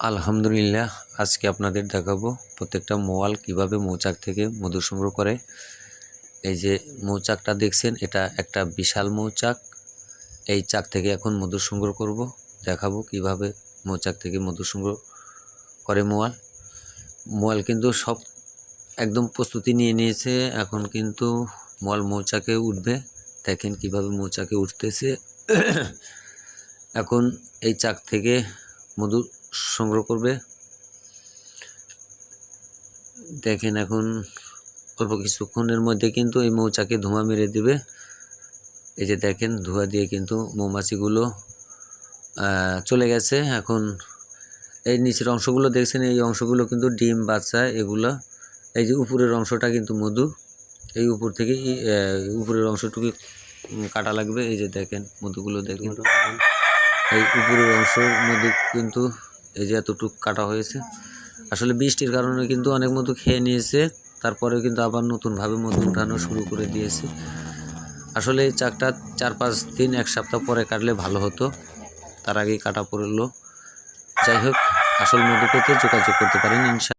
আলহামদুলিল্লাহ, আজকে আপনাদের দেখাবো প্রত্যেকটা মোয়াল কীভাবে মৌচাক থেকে মধু সংগ্রহ করে। এই যে মৌচাকটা দেখছেন, এটা একটা বিশাল মৌচাক। এই চাক থেকে এখন মধু সংগ্রহ করব, দেখাবো কীভাবে মৌচাক থেকে মধু সংগ্রহ করে মোয়াল। মোয়াল কিন্তু সব একদম প্রস্তুতি নিয়ে নিয়েছে, এখন কিন্তু মোয়াল মৌচাকে উঠবে। দেখেন কীভাবে মৌচাকে উঠতেছে। এখন এই চাক থেকে মধু সংগ্রহ করবে। দেখেন এখন অল্প কিছুক্ষণের মধ্যে কিন্তু এই মৌচাকে ধোঁয়া মেরে দিবে। এই যে দেখেন ধোঁয়া দিয়ে কিন্তু মৌমাছিগুলো চলে গেছে। এখন এই নিচের অংশগুলো দেখছেন এই অংশগুলো কিন্তু ডিম বাচ্চা এগুলো। এই যে উপরের অংশটা কিন্তু মধু। এই উপর থেকে উপরের অংশটুকু কাটা লাগবে। এই যে দেখেন মধুগুলো দেখেন। এই উপরের অংশের মধু কিন্তু এই যে এতটুক কাটা হয়েছে। আসলে বৃষ্টির কারণে কিন্তু অনেক মধু খেয়ে নিয়েছে, তারপরেও কিন্তু আবার নতুনভাবে মধু উঠানো শুরু করে দিয়েছে। আসলে এই চাকটা চার পাঁচ দিন, এক সপ্তাহ পরে কাটলে ভালো হতো, তার আগেই কাটা পড়ল। যাই হোক, আসল মধু পেতে যোগাযোগ করতে পারেন ইনশা